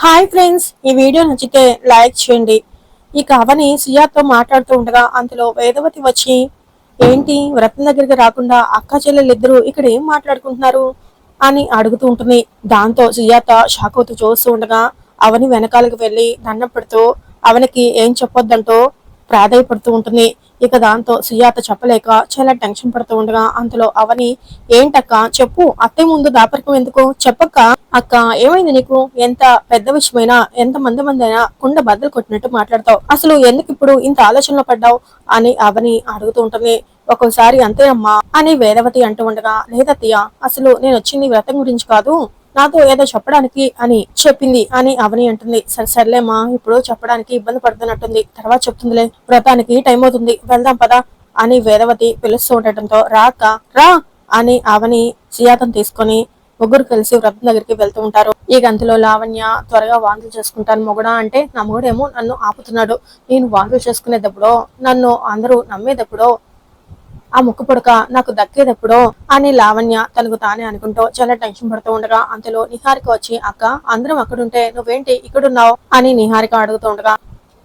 Hi friends ఈ video నచ్చితే like చేయండి. ఇక అవని సియాతో మాట్లాడుతూ ఉండగా అందులో వేదవతి వచ్చి ఏంటి వ్రతం దగ్గరికి రాకుండా అక్క చెల్లెలు ఇద్దరు ఇక్కడ ఏం మాట్లాడుకుంటున్నారు? అని అడుగుతూ ఉంటుంది. దాంతో సియాత షాక్ అవుతూ చూస్తూ ఉండగా అవని వెనకాలకు వెళ్ళి దండం పెడుతూ అవనికి ఏం చెప్పొద్దంటూ ప్రాధాయపడుతూ ఉంటుంది. ఇక దాంతో సుజాత చెప్పలేక చాలా టెన్షన్ పడుతూ ఉండగా అందులో అవని ఏంటక్క చెప్పు అత్తే ముందు దాపరికం ఎందుకు? చెప్పక్క అక్క ఏమైంది నీకు? ఎంత పెద్ద విషయమైనా ఎంత మంది మంది అయినా కుండ బద్దలు కొట్టినట్టు మాట్లాడతావు. అసలు ఎందుకు ఇప్పుడు ఇంత ఆలోచనలో పడ్డావు? అని అవని అడుగుతూ ఉంటుంది. ఒక్కోసారి అంతే అమ్మా అని వేదవతి అంటూ ఉండగా లేదత్తయ్య అసలు నేను వచ్చింది వ్రతం గురించి కాదు. నాతో ఏదో చెప్పడానికి అని చెప్పింది అని అవని అంటుంది. సరే సర్లేమా ఇప్పుడు చెప్పడానికి ఇబ్బంది పడుతున్నట్టుంది. తర్వాత చెప్తుందిలే. వ్రతానికి టైం అవుతుంది. వెళ్దాం పదా అని వేదవతి పిలుస్తూ ఉండటంతో రాక రా అని అవని సియాతం తీసుకొని ముగ్గురు కలిసి వ్రతం దగ్గరికి వెళ్తూ ఉంటారు. ఈ గంతులో లావణ్య త్వరగా వాంతులు చేసుకుంటాను. మొగుడా అంటే నా మొగుడేమో నన్ను ఆపుతున్నాడు. నేను వాంతులు చేసుకునేటప్పుడో నన్ను అందరూ నమ్మేటప్పుడో ఆ ముక్కు పుడక నాకు దక్కేదెప్పుడో అని లావణ్య తనకు తానే అనుకుంటూ చాలా టెన్షన్ పడుతూ ఉండగా అంతలో నిహారిక వచ్చి అక్క అందరం అక్కడుంటే నువ్వేంటి ఇక్కడున్నావు? అని నిహారిక అడుగుతూ ఉండగా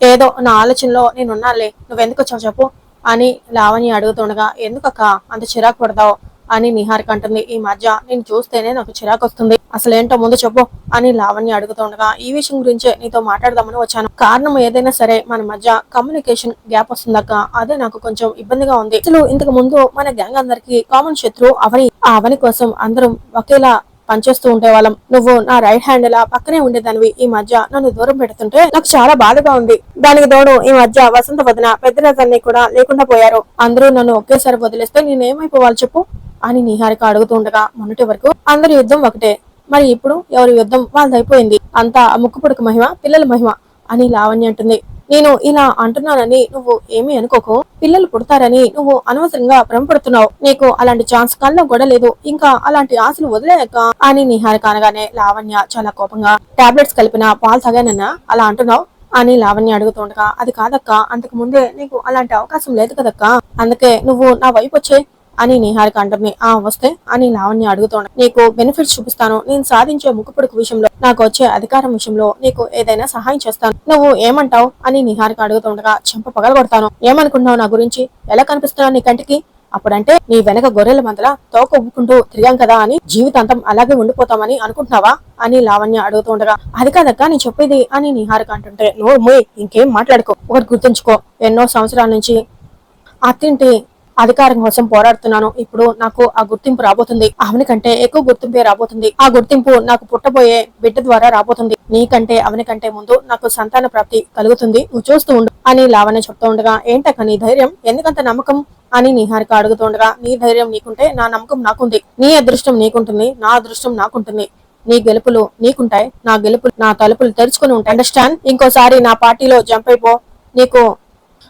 ఏదో నా ఆలోచనలో నేనున్నాలే నువ్వెందుకు వచ్చావు చెప్పు? అని లావణ్య అడుగుతుండగా ఎందుకక్క అంత చిరాకు పడతావు? అని నిహారిక అంటుంది ఈ మధ్య నేను చూస్తేనే నాకు చిరాకు వస్తుంది అసలేంటో ముందు చెప్పు అని లావణ్య అడుగుతుండగా ఈ విషయం గురించే నీతో మాట్లాడదామని వచ్చాను. కారణం ఏదైనా సరే మన మధ్య కమ్యూనికేషన్ గ్యాప్ వస్తుందక్క. అదే నాకు కొంచెం ఇబ్బందిగా ఉంది. అసలు ఇంతకు ముందు మన గ్యాంగ్ అందరికి కామన్ శత్రు అవని ఆ అవని కోసం అందరం ఒకేలా పనిచేస్తూ ఉండేవాళ్ళం. నువ్వు నా రైట్ హ్యాండ్ లా పక్కనే ఉండేదానివి. ఈ మధ్య నన్ను దూరం పెడుతుంటే నాకు చాలా బాధగా ఉంది. దానికి తోడు ఈ మధ్య వసంత వదిన పెద్దరాజన్ని కూడా లేకుండా పోయారు. అందరూ నన్ను ఒకేసారి వదిలేస్తే నేనేమైపోవాలి చెప్పు? అని నిహారిక అడుగుతుండగా మొన్నటి వరకు అందరి యుద్ధం ఒకటే. మరి ఇప్పుడు ఎవరి యుద్ధం వాళ్ళది అయిపోయింది అంతా ముక్కుపుడక మహిమ పిల్లల మహిమ అని లావణ్య అంటుంది. నేను ఇలా అంటున్నానని నువ్వు ఏమీ అనుకోకు. పిల్లలు పుడతారని నువ్వు అనవసరంగా భ్రమపడుతున్నావు. నీకు అలాంటి ఛాన్స్ కల్లో కూడా లేదు. ఇంకా అలాంటి ఆశలు వదిలేయక అని నిహారిక అనగానే లావణ్య చాలా కోపంగా టాబ్లెట్స్ కలిపిన పాలు తాగానన్నా అలా అంటున్నావు? అని లావణ్య అడుగుతుండగా అది కాదక్క. అంతకు ముందే నీకు అలాంటి అవకాశం లేదు కదక్క. అందుకే నువ్వు నా వైపు వచ్చే. అని నిహారిక అంటుంది ఆ వస్తే అని లావణ్య అడుగుతోంది. నీకు బెనిఫిట్స్ చూపిస్తాను. నేను సాధించే ముక్కుపుడుకు విషయంలో నాకు వచ్చే అధికారం విషయంలో నీకు ఏదైనా సహాయం చేస్తాను. నువ్వు ఏమంటావు? అని నిహారిక అడుగుతుండగా చెంప పగలగొడతాను. ఏమనుకుంటున్నావు నా గురించి? ఎలా కనిపిస్తున్నావు నీ కంటికి? అప్పుడంటే నీ వెనక గొర్రెల మందల తోక తిరిగాం కదా అని జీవితాంతం అలాగే ఉండిపోతామని అనుకుంటున్నావా? అని లావణ్య అడుగుతుండగా అది కాదక్క నేను చెప్పేది అని నిహారిక అంటుంటే నువ్వు మూయ్ ఇంకేం మాట్లాడుకో. ఒకటి గుర్తుంచుకో. ఎన్నో సంవత్సరాల నుంచి అత్తింటి అధికారం కోసం పోరాడుతున్నాను. ఇప్పుడు నాకు ఆ గుర్తింపు రాబోతుంది. అవని కంటే ఎక్కువ గుర్తింపే రాబోతుంది. ఆ గుర్తింపు నాకు పుట్టబోయే బిడ్డ ద్వారా రాబోతుంది. నీకంటే అవని కంటే ముందు నాకు సంతాన ప్రాప్తి కలుగుతుంది. నువ్వు చూస్తూ ఉండు అని లావణ్య చెప్తూ ఉండగా ఏంటక్క నీ ధైర్యం? ఎందుకంత నమ్మకం? అని నిహారిక అడుగుతుండగా నీ ధైర్యం నీకుంటే నా నమ్మకం నాకుంది. నీ అదృష్టం నీకుంటుంది. నా అదృష్టం నాకుంటుంది. నీ గెలుపులు నీకుంటాయి. నా గెలుపులు నా తలుపులు తెరుచుకుని ఉంటాయి. అండర్స్టాండ్ ఇంకోసారి నా పార్టీలో జంప్ అయిపో. నీకు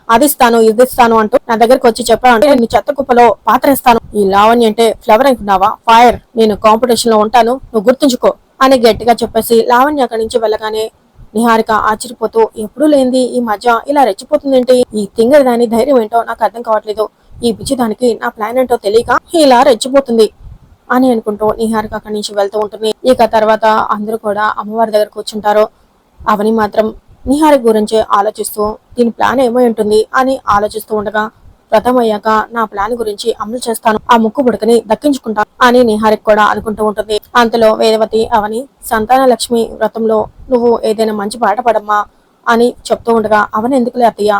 అదిస్తాను ఇదిస్తాను అంటూ నా దగ్గరకు వచ్చి చెప్పాలంటే నేను చెత్త కుప్పలో పాత్రేస్తాను. ఈ లావణ్య అంటే ఫ్లవర్ అనుకున్నావా? ఫైర్ నేను కాంపిటీషన్లో ఉంటాను. నువ్వు గుర్తుంచుకో అని గట్టిగా చెప్పేసి లావణ్య అక్కడి నుంచి వెళ్ళగానే నిహారిక ఆశ్చర్యపోతూ ఎప్పుడూ లేనిది ఈ మధ్య ఇలా రెచ్చిపోతుందేంటి? ఈ తింగర్ దాని ధైర్యం ఏంటో నాకు అర్థం కావట్లేదు. ఈ పిచ్చి దానికి నా ప్లాన్ ఏంటో తెలియక ఇలా రెచ్చిపోతుంది అని అనుకుంటూ నిహారిక అక్కడి నుంచి వెళ్తూ ఉంటుంది. ఇక తర్వాత అందరూ కూడా అమ్మవారి దగ్గర కూర్చుంటారు. అవని మాత్రం నిహారి గురించి ఆలోచిస్తూ దీని ప్లాన్ ఏమై ఉంటుంది? అని ఆలోచిస్తూ ఉండగా వ్రతం అయ్యాక నా ప్లాన్ గురించి అమలు చేస్తాను. ఆ ముక్కు బుడకని దక్కించుకుంటాను అని నిహారికి కూడా అనుకుంటూ ఉంటుంది. అంతలో వేదవతి అవని సంతాన లక్ష్మి వ్రతంలో నువ్వు ఏదైనా మంచి పాట పడమ్మా అని చెప్తూ ఉండగా అవని ఎందుకులే అత్తయ్య?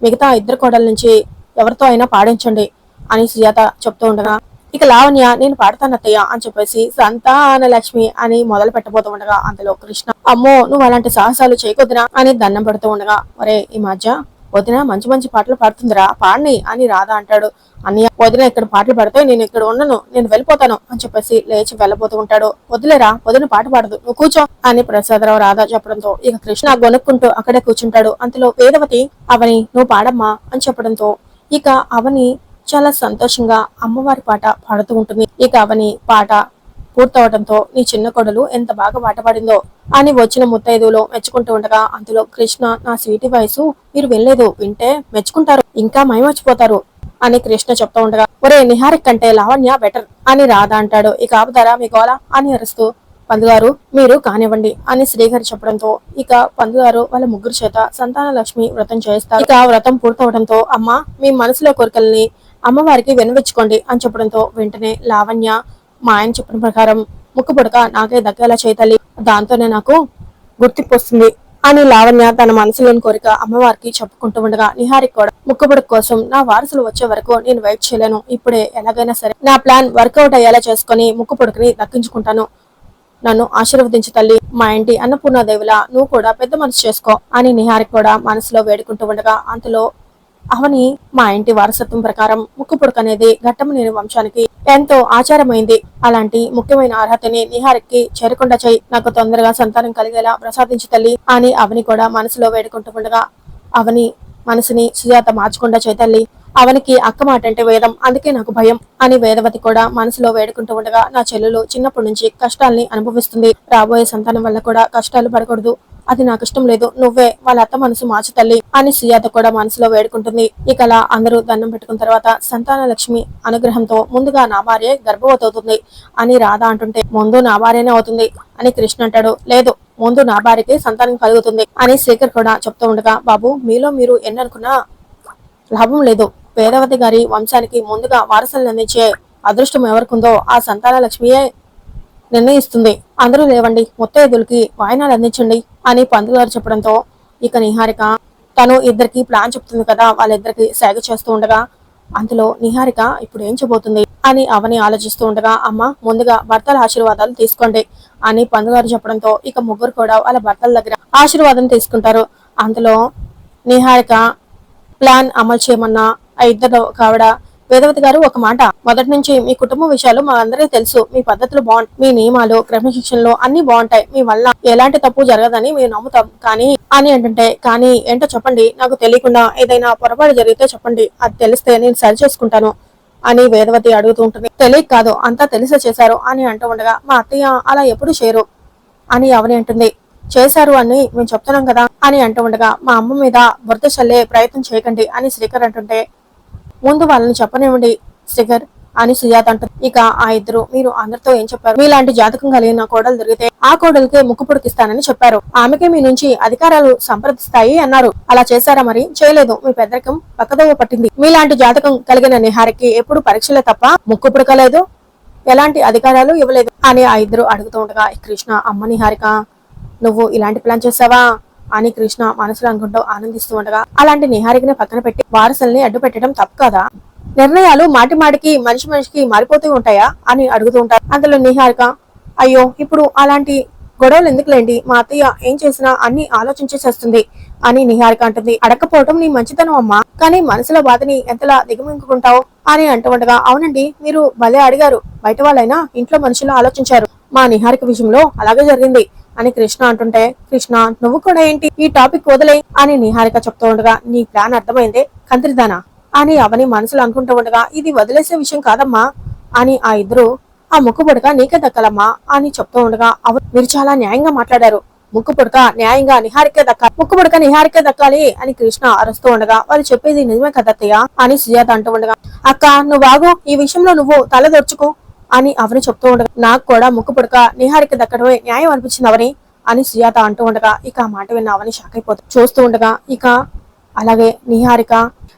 మిగతా ఇద్దరు కోడల నుంచి ఎవరితో అయినా పాడించండి అని సుజాత చెప్తూ ఉండగా ఇక లావణ్య నేను పాడతాను అత్తయ్య అని చెప్పేసి సంతాన లక్ష్మి అని మొదలు పెట్టబోతూ ఉండగా అందులో కృష్ణ అమ్మో నువ్వు అలాంటి సాహసాలు చేయకొద్దునా అని దండం పెడుతూ ఉండగా ఒరే ఈ మధ్య వదిన మంచి మంచి పాటలు పాడుతుందిరా పాడిని అని రాధా అంటాడు. అన్నయ్య వదిన ఇక్కడ పాటలు పాడితే నేను ఇక్కడ ఉండను నేను వెళ్ళిపోతాను అని చెప్పేసి లేచి వెళ్ళబోతూ ఉంటాడు. వదిలేరా వదిన పాట పాడదు నువ్వు కూర్చో అని ప్రసాదరావు రాధా చెప్పడంతో ఇక కృష్ణ గొనుక్కుంటూ అక్కడే కూర్చుంటాడు. అంతలో వేదవతి అవని నువ్వు పాడమ్మా అని చెప్పడంతో ఇక అవని చాలా సంతోషంగా అమ్మవారి పాట పాడుతూ ఉంటుంది. ఇక అవని పాట పూర్తవడంతో నీ చిన్న కొడలు ఎంత బాగా పాట పాడిందో అని వచ్చిన ముత్తైదులో మెచ్చుకుంటూ ఉండగా అందులో కృష్ణ నా స్వీటి వయసు మీరు వెళ్ళలేదు వింటే మెచ్చుకుంటారు ఇంకా మైమర్చిపోతారు అని కృష్ణ చెప్తా ఉండగా ఒరే నిహారిక్ కంటే లావణ్య బెటర్ అని రాధ అంటాడు. ఇక ఆపుతారా మీ గోల అని అరుస్తూ పందుగారు మీరు కానివ్వండి అని శ్రీగారు చెప్పడంతో ఇక పందుగారు వాళ్ళ ముగ్గురు చేత సంతాన లక్ష్మి వ్రతం చేస్తారు ఇక వ్రతం పూర్తవడంతో అమ్మ మీ మనసులో కోరికల్ని అమ్మవారికి వినవించుకోండి అని చెప్పడంతో వెంటనే లావణ్య మా ఆయన చెప్పిన ప్రకారం ముక్కు పుడక నాకే దక్కేలా చేయతల్లి దాంతోనే నాకు గుర్తింపు వస్తుంది అని లావణ్య తన మనసులోని కోరిక అమ్మవారికి చెప్పుకుంటూ ఉండగా నిహారిక కూడా ముక్కుబుడి కోసం నా వారసులు వచ్చే వరకు నేను వెయిట్ చేయలేను. ఇప్పుడే ఎలాగైనా సరే నా ప్లాన్ వర్కౌట్ అయ్యేలా చేసుకుని ముక్కుపుడకని దక్కించుకుంటాను. నన్ను ఆశీర్వదించు తల్లి మా ఇంటి అన్నపూర్ణ దేవులా నువ్వు కూడా పెద్ద మనసు చేసుకో అని నిహారిక కూడా మనసులో వేడుకుంటూ ఉండగా అంతలో అవని మా ఇంటి వారసత్వం ప్రకారం ముక్కు పుడక అనేది ఘట్టమనేని వంశానికి ఎంతో ఆచారమైంది. అలాంటి ముఖ్యమైన అర్హతని నిహారికి చేరకుండా చేయి. నాకు తొందరగా సంతానం కలిగేలా ప్రసాదించు తల్లి అని అవని కూడా మనసులో వేడుకుంటూ ఉండగా అవని మనసుని సుజాత మార్చకుండా చేతల్లి అవనికి అక్క మాట అంటే వేదం అందుకే నాకు భయం అని వేదవతి కూడా మనసులో వేడుకుంటూ ఉండగా నా చెల్లెలు చిన్నప్పటి నుంచి కష్టాల్ని అనుభవిస్తుంది. రాబోయే సంతానం వల్ల కూడా కష్టాలు పడకూడదు. అది నాకు ఇష్టం లేదు. నువ్వే వాళ్ళ అత్త మనసు మార్చు తల్లి అని సుజాత కూడా మనసులో వేడుకుంటుంది. ఇక అలా అందరూ దండం పెట్టుకున్న తర్వాత సంతాన లక్ష్మి అనుగ్రహంతో ముందుగా నా భార్య గర్భవతి అవుతుంది అని రాధ అంటుంటే ముందు నా భార్యనే అవుతుంది అని కృష్ణ అంటాడు. లేదు ముందు నా భార్యకి సంతానం కలుగుతుంది అని శేఖర్ కూడా చెప్తూ ఉండగా బాబు మీలో మీరు ఎన్ననుకున్నా లాభం లేదు. వేదవతి గారి వంశానికి ముందుగా వారసులను అందించే అదృష్టం ఎవరికుందో ఆ సంతాన లక్ష్మియే నిర్ణయిస్తుంది. అందరూ లేవండి ముత్తైదులకి వాయినాలు అందించండి అని పంతులు గారు చెప్పడంతో ఇక నిహారిక తను ఇద్దరికి ప్లాన్ చెప్తుంది కదా వాళ్ళిద్దరికి సేగ చేస్తూ ఉండగా అందులో నిహారిక ఇప్పుడు ఏం చేయబోతుంది అని అవని ఆలోచిస్తూ ఉండగా అమ్మ ముందుగా భర్తల ఆశీర్వాదాలు తీసుకోండి అని పందుగారు చెప్పడంతో ఇక ముగ్గురు కూడా వాళ్ళ భర్తల దగ్గర ఆశీర్వాదం తీసుకుంటారు. అందులో నిహారిక ప్లాన్ అమలు చేయమన్నా ఆ ఇద్దరు కావడ వేదవతి గారు ఒక మాట. మొదటి నుంచి మీ కుటుంబ విషయాలు మా అందరికీ తెలుసు. మీ పద్ధతులు బాగుంటాయి మీ నియమాలు క్రమశిక్షణలు అన్ని బాగుంటాయి మీ వల్ల ఎలాంటి తప్పు జరగదని మేము నమ్ముతాం. కానీ అని అంటుంటే కానీ ఏంటో చెప్పండి. నాకు తెలియకుండా ఏదైనా పొరపాటు జరిగితే చెప్పండి. అది తెలిస్తే నేను సరి చేసుకుంటాను అని వేదవతి అడుగుతూ ఉంటుంది. తెలియక కాదు. అంతా తెలిసే చేశారు అని అంటూ ఉండగా మా అత్తయ్య అలా ఎప్పుడు చేయరు అని అవని అంటుంది. చేశారు అని మేము చెప్తున్నాం కదా అని అంటూ ఉండగా మా అమ్మ మీద బురద చల్లే ప్రయత్నం చేయకండి అని శ్రీకర్ అంటుంటే ముందు వాళ్ళని చెప్పనివ్వండి శిఖర్ అని సుజాత అంటుంది. ఇక ఆ ఇద్దరు మీరు అందరితో ఏం చెప్పారు? మీలాంటి జాతకం కలిగిన కోడలు దొరికితే ఆ కోడలికే ముక్కు పుడికిస్తానని చెప్పారు. ఆమెకే మీ నుంచి అధికారాలు సంప్రదిస్తాయి అన్నారు. అలా చేశారా మరి? చేయలేదు. మీ పెద్దరికం పక్కదోవ పట్టింది. మీలాంటి జాతకం కలిగిన నిహారికి ఎప్పుడు పరీక్షలే తప్ప ముక్కు పుడకలేదు. ఎలాంటి అధికారాలు ఇవ్వలేదు. అని ఆ ఇద్దరు అడుగుతూ ఉండగా కృష్ణ అమ్మ నిహారిక నువ్వు ఇలాంటి ప్లాన్ చేసావా? అని కృష్ణ మనసులో అనుకుంటూ ఆనందిస్తూ ఉండగా అలాంటి నిహారికని పక్కన పెట్టి వారసుల్ని అడ్డు పెట్టడం తప్పు కదా? నిర్ణయాలు మాటి మాటికి మనిషి మనిషికి మారిపోతూ ఉంటాయా అని అడుగుతూ ఉంటారు. అందులో నిహారిక అయ్యో ఇప్పుడు అలాంటి గొడవలు ఎందుకులేండి? మా అత్తయ్య ఏం చేసినా అన్ని ఆలోచించేసేస్తుంది అని నిహారిక అంటుంది. అడగకపోవటం నీ మంచితనం అమ్మా. కానీ మనసులో బాధని ఎంతలా దిగమింగుకుంటావు అని అంటూ ఉండగా అవునండి మీరు భలే అడిగారు. బయట వాళ్ళైనా ఇంట్లో మనుషులు ఆలోచించారు. మా నిహారిక విషయంలో అలాగే జరిగింది. అని కృష్ణ అంటుంటే కృష్ణ నువ్వు కూడా ఏంటి? ఈ టాపిక్ వదిలే అని నిహారిక చెప్తూ ఉండగా నీ ప్లాన్ అర్థమైందే కంత్రిదానా అని అవని మనసులో అనుకుంటూ ఉండగా ఇది వదిలేసే విషయం కాదమ్మా అని ఆ ఇద్దరు ఆ ముక్కు పొడక నీకే దక్కలమ్మా అని చెప్తూ ఉండగా మీరు చాలా న్యాయంగా మాట్లాడారు. ముక్కు పుడక న్యాయంగా నిహారికే దక్కాలి ముక్కు పొడక నిహారికే దక్కాలి అని కృష్ణ అరుస్తూ ఉండగా వాళ్ళు చెప్పేది నిజమే కదత్తయ్య అని సుజాత అంటూ ఉండగా అక్క నువ్వు బాగు ఈ విషయంలో నువ్వు తల దొరుచుకో. అని అవని చెప్తూ ఉండగా నాకు కూడా ముక్కు పుడక నిహారిక దక్కడమే న్యాయం అనిపించింది అవని అని సుజాత అంటూ ఉండగా ఇక ఆ మాట విన్న అవని షాక్ అయిపోతుంది చూస్తూ ఉండగా ఇక అలాగే నిహారిక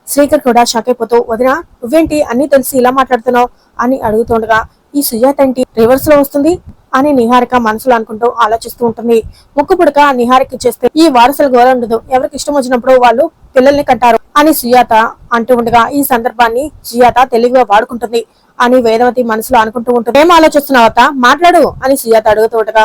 శ్రీకర్ కూడా షాక్ అయిపోతూ వదిన నువ్వేంటి అన్ని తెలిసి ఇలా మాట్లాడుతున్నావు అని అడుగుతుండగా ఈ సుజాత ఏంటి రివర్స్లో వస్తుంది అని నిహారిక మనసులో అనుకుంటూ ఆలోచిస్తూ ఉంటుంది. ముక్కు పుడక నిహారిక ఇచ్చేస్తే ఈ వారసుల గోర ఉండదు. ఎవరికి ఇష్టం వచ్చినప్పుడు వాళ్ళు పిల్లల్ని కంటారు అని సుజాత అంటూ ఉండగా ఈ సందర్భాన్ని సుజాత తెలివిగా వాడుకుంటుంది అని వేదవతి మనసులో అనుకుంటూ ఉంటుంది. ఏం ఆలోచిస్తున్నావత మాట్లాడు అని సుజాత అడుగుతూ ఉండగా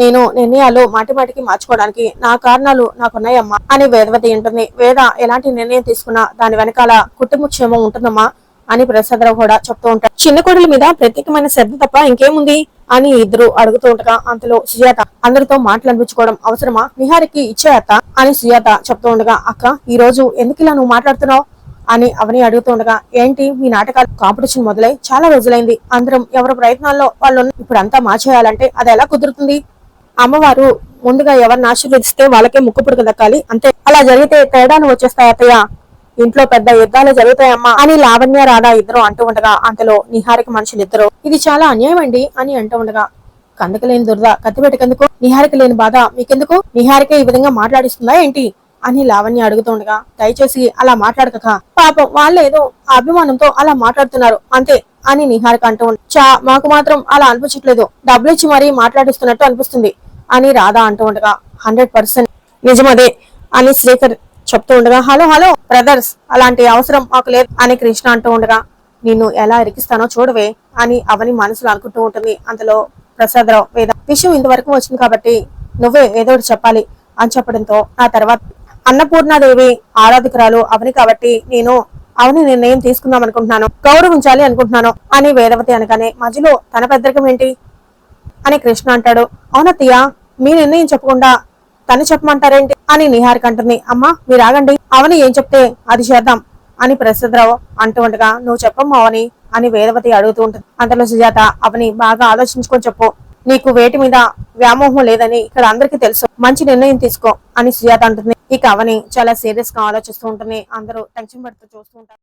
నేను నిర్ణయాలు మాటి మాటికి మార్చుకోవడానికి నా కారణాలు నాకున్నాయమ్మా అని వేదవతి ఉంటుంది వేద ఎలాంటి నిర్ణయం తీసుకున్నా దాని వెనకాల కుటుంబ క్షేమం ఉంటుందమ్మా. అని ప్రసాదరావు కూడా చెప్తూ ఉంటారు. చిన్న కొడుల మీద ప్రత్యేకమైన శ్రద్ధ తప్ప ఇంకేముంది అని ఇద్దరు అడుగుతూ ఉండగా అంతలో సుజాత అందరితో మాటలు అనిపించుకోవడం అవసరమా? నిహారికి ఇచ్చే అత్త అని సుజాత చెప్తూ ఉండగా అక్క ఈ రోజు ఎందుకు ఇలా నువ్వు మాట్లాడుతున్నావు? అని అవని అడుగుతూ ఉండగా ఏంటి మీ నాటకాలు కాంపిటీషన్ మొదలై చాలా రోజులైంది. అందరం ఎవరి ప్రయత్నాల్లో వాళ్ళు ఇప్పుడు అంతా మార్చేయాలంటే అది ఎలా కుదురుతుంది? అమ్మవారు ముందుగా ఎవరిని ఆశీర్వదిస్తే వాళ్ళకే ముక్కు పుడక దక్కాలి. అంతే. అలా జరిగితే తేడాను వచ్చేస్తాయి అత్తయ్య? ఇంట్లో పెద్ద యుద్ధాలు జరుగుతాయమ్మా అని లావణ్య రాధా ఇద్దరు అంటూ ఉండగా అంతలో నిహారిక మనుషులు ఇద్దరు ఇది చాలా అన్యాయం అండి అని అంటూ ఉండగా కందుకు లేని దురద కత్తి పెట్టుకెందుకు? నిహారిక లేని బాధ మీకెందుకు? నిహారిక ఈ విధంగా మాట్లాడిస్తుందా ఏంటి? అని లావణ్య అడుగుతుండగా దయచేసి అలా మాట్లాడక పాపం వాళ్ళు ఏదో అభిమానంతో అలా మాట్లాడుతున్నారు అంతే అని నిహారిక అంటూ చా మాకు మాత్రం అలా అనిపించట్లేదు. డబ్బులు ఇచ్చి మరీ మాట్లాడిస్తున్నట్టు అనిపిస్తుంది అని రాధా అంటూ ఉండగా హండ్రెడ్ పర్సెంట్ నిజమదే అని శ్రీకర్ చెప్తూ ఉండగా హలో హలో బ్రదర్స్ అలాంటి అవసరం మాకు లేదు అని కృష్ణ అంటూ ఉండగా నిన్ను ఎలా ఇరికిస్తానో చూడవే అని అవని మనసులో అనుకుంటూ ఉంటుంది. అంతలో ప్రసాదరావు వేద విషయం ఇంతవరకు వచ్చింది కాబట్టి నువ్వే ఏదో ఒకటి చెప్పాలి అని చెప్పడంతో ఆ తర్వాత అన్నపూర్ణాదేవి ఆరాధకురాలు అవని కాబట్టి నేను అవని నిర్ణయం తీసుకుందాం అనుకుంటున్నాను గౌరవించాలి అనుకుంటున్నాను అని వేదవతి అనగానే మధ్యలో తన పెద్దరికం ఏంటి? అని కృష్ణ అంటాడు అవునత్తయ్య మీ నిర్ణయం చెప్పకుండా తను చెప్పమంటారేంటి అని నిహారిక అంటుంది. అమ్మా మీరు ఆగండి. అవని ఏం చెప్తే అది చేద్దాం అని ప్రసాదరావు అంటూ ఉండగా నువ్వు చెప్పమ్మా అవని అని వేదవతి అడుగుతూ ఉంటుంది. అంతలో సుజాత అవని బాగా ఆలోచించుకొని చెప్పు. నీకు వేటి మీద వ్యామోహం లేదని ఇక్కడ అందరికీ తెలుసు. మంచి నిర్ణయం తీసుకో అని సుజాత అంటుంది. ఇక అవని చాలా సీరియస్గా ఆలోచిస్తూ ఉంటుంది. అందరూ టెన్షన్ పడుతూ చూస్తూ ఉంటారు.